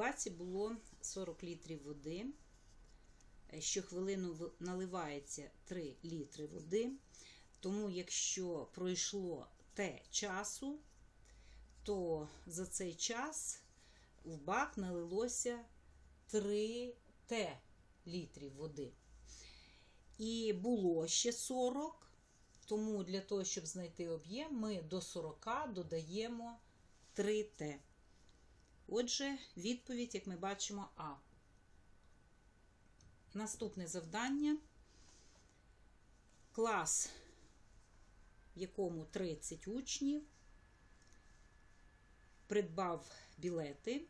баці було 40 літрів води. Е, Щохвилину наливається 3 літри води. Тому, якщо пройшло Т часу, то за цей час в бак налилося 3 Т літрів води. І було ще 40, тому для того, щоб знайти об'єм, ми до 40 додаємо 3 Т. Отже, відповідь, як ми бачимо, А. Наступне завдання. Клас, в якому 30 учнів, придбав білети.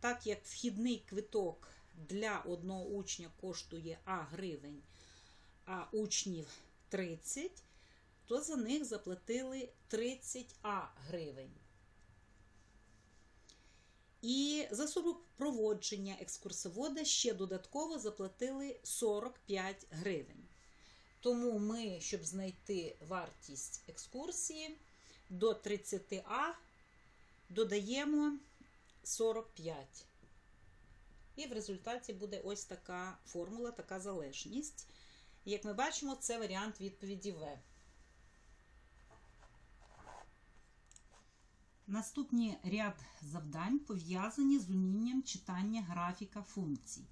Так як вхідний квиток для одного учня коштує А гривень, а учнів 30, то за них заплатили 30 А гривень. І за супроводження екскурсовода ще додатково заплатили 45 гривень. Тому ми, щоб знайти вартість екскурсії, до 30 А додаємо 45. І в результаті буде ось така формула, така залежність. Як ми бачимо, це варіант відповіді В. Наступні ряд завдань пов'язані з умінням читання графіка функцій.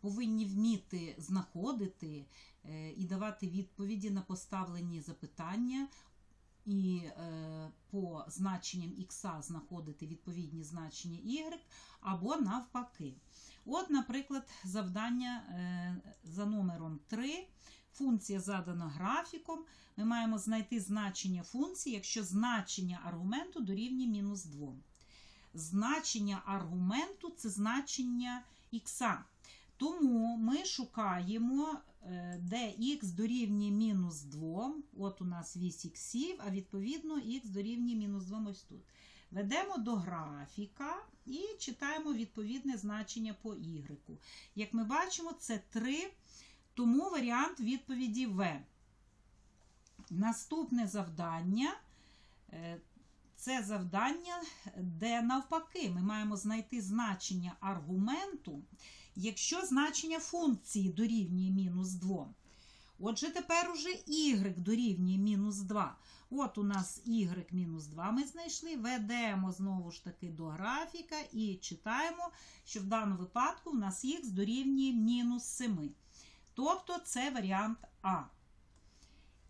Повинні вміти знаходити е, і давати відповіді на поставлені запитання, і е, по значенням х знаходити відповідні значення y, або навпаки. От, наприклад, завдання е, за номером 3. Функція задана графіком. Ми маємо знайти значення функції, якщо значення аргументу дорівнює мінус 2. Значення аргументу це значення х. Тому ми шукаємо, е, де х дорівнює мінус 2. От у нас вісь іксів, а відповідно х дорівнює мінус 2 ось тут. Ведемо до графіка і читаємо відповідне значення по y. Як ми бачимо, це 3, тому варіант відповіді В. Наступне завдання е, це завдання, де навпаки ми маємо знайти значення аргументу, якщо значення функції дорівнює мінус 2. Отже, тепер уже y дорівнює мінус 2. От у нас y мінус 2 ми знайшли. Ведемо знову ж таки до графіка і читаємо, що в даному випадку в нас х дорівнює мінус 7. Тобто це варіант А.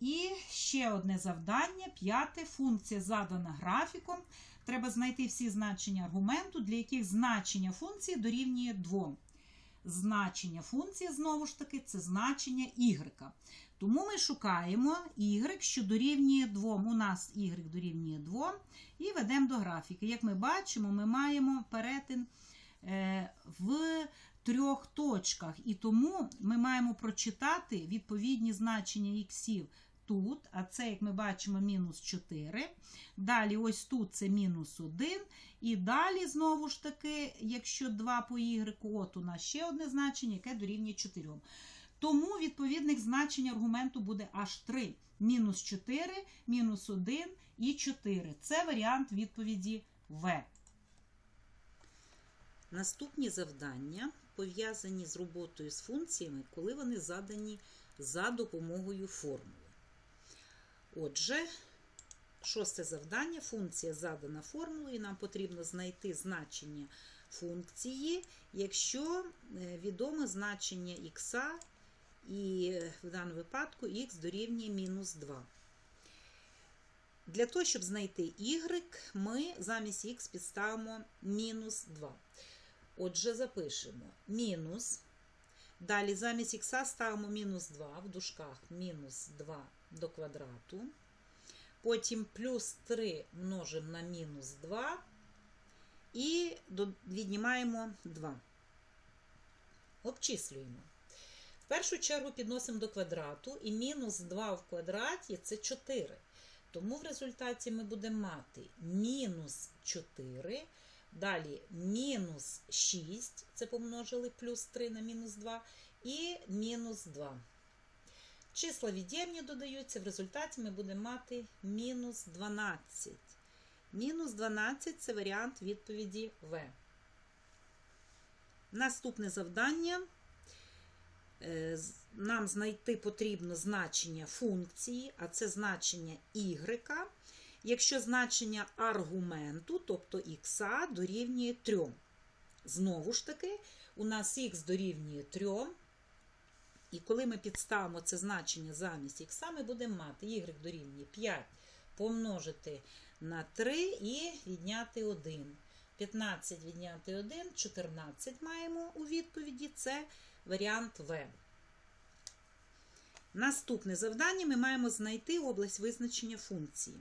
І ще одне завдання. П'яте. Функція задана графіком. Треба знайти всі значення аргументу, для яких значення функції дорівнює 2. Значення функції, знову ж таки, це значення y. Тому ми шукаємо y, що дорівнює 2. У нас y дорівнює 2. І ведемо до графіки. Як ми бачимо, ми маємо перетин в трьох точках. І тому ми маємо прочитати відповідні значення іксів тут, а це, як ми бачимо, мінус 4. Далі, ось тут це мінус 1. І далі, знову ж таки, якщо 2 по y, от у нас ще одне значення, яке дорівнює 4. Тому відповідних значень аргументу буде аж 3. Мінус 4, мінус 1 і 4. Це варіант відповіді В. Наступні завдання пов'язані з роботою з функціями, коли вони задані за допомогою формули. Отже, шосте завдання. Функція задана формулою, нам потрібно знайти значення функції, якщо е, відоме значення х, і в даному випадку х дорівнює мінус 2. Для того, щоб знайти y, ми замість х підставимо мінус 2. Отже, запишемо мінус. Далі замість х ставимо мінус 2 в дужках мінус 2 до квадрату. Потім плюс 3 множимо на мінус 2 і віднімаємо 2. Обчислюємо. В першу чергу підносимо до квадрату, і мінус 2 в квадраті це 4. Тому в результаті ми будемо мати мінус 4. Далі мінус 6, це помножили плюс 3 на мінус 2, і мінус 2. Числа від'ємні додаються, в результаті ми будемо мати мінус 12. Мінус 12 це варіант відповіді В. Наступне завдання. Е, Нам знайти потрібно значення функції, а це значення y, якщо значення аргументу, тобто х, дорівнює 3. Знову ж таки, у нас х дорівнює 3. І коли ми підставимо це значення замість х, ми будемо мати y дорівнює 5 помножити на 3 і відняти 1. 15 відняти 1, 14 маємо у відповіді. Це варіант В. Наступне завдання ми маємо знайти область визначення функції.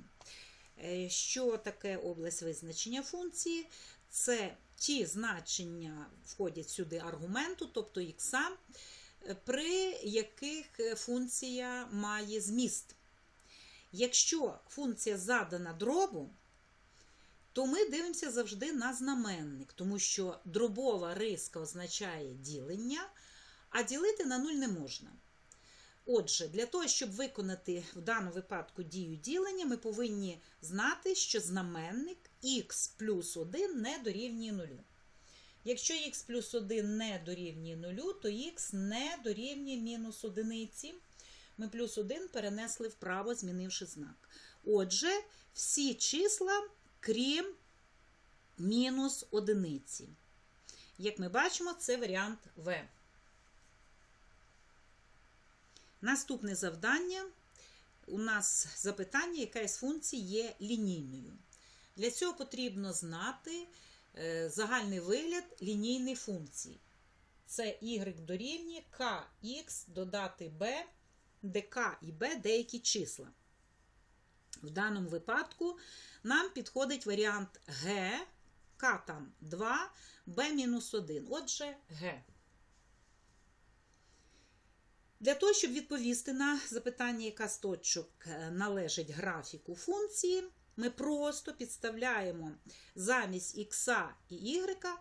Е, Що таке область визначення функції? Це ті значення входять сюди аргументу, тобто х, при яких е, функція має зміст. Якщо функція задана дробу, то ми дивимося завжди на знаменник, тому що дробова риска означає ділення, а ділити на нуль не можна. Отже, для того, щоб виконати в даному випадку дію ділення, ми повинні знати, що знаменник х плюс 1 не дорівнює 0. Якщо х плюс 1 не дорівнює 0, то х не дорівнює мінус одиниці. Ми плюс 1 перенесли вправо, змінивши знак. Отже, всі числа, крім мінус одиниці. Як ми бачимо, це варіант В. Наступне завдання. У нас запитання, яка із функцій є лінійною. Для цього потрібно знати е, загальний вигляд лінійної функції. Це y дорівнює kx додати b, де k і b деякі числа. В даному випадку нам підходить варіант g, k там 2, b мінус 1. Отже, g. Для того, щоб відповісти на запитання, яка з точок е, належить графіку функції, ми просто підставляємо замість х і y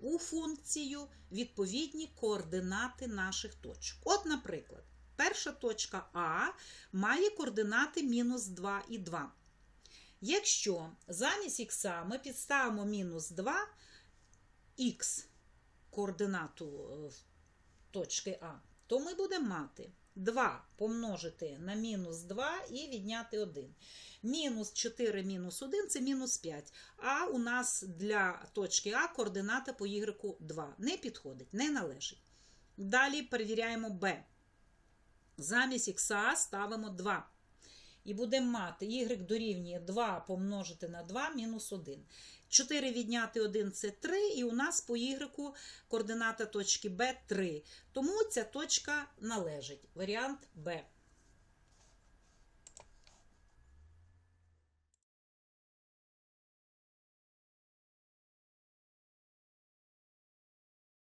у функцію відповідні координати наших точок. От, наприклад, перша точка А має координати мінус 2 і 2. Якщо замість х ми підставимо мінус 2, х координату е, точки А, то ми будемо мати 2 помножити на мінус 2 і відняти 1. Мінус 4 мінус 1 це мінус 5. А у нас для точки А координата по y 2. Не підходить, не належить. Далі перевіряємо b. Замість х ставимо 2. І будемо мати y дорівнює 2 помножити на 2 мінус 1. 4 відняти 1 це 3, і у нас по y координата точки Б 3. Тому ця точка належить. Варіант Б.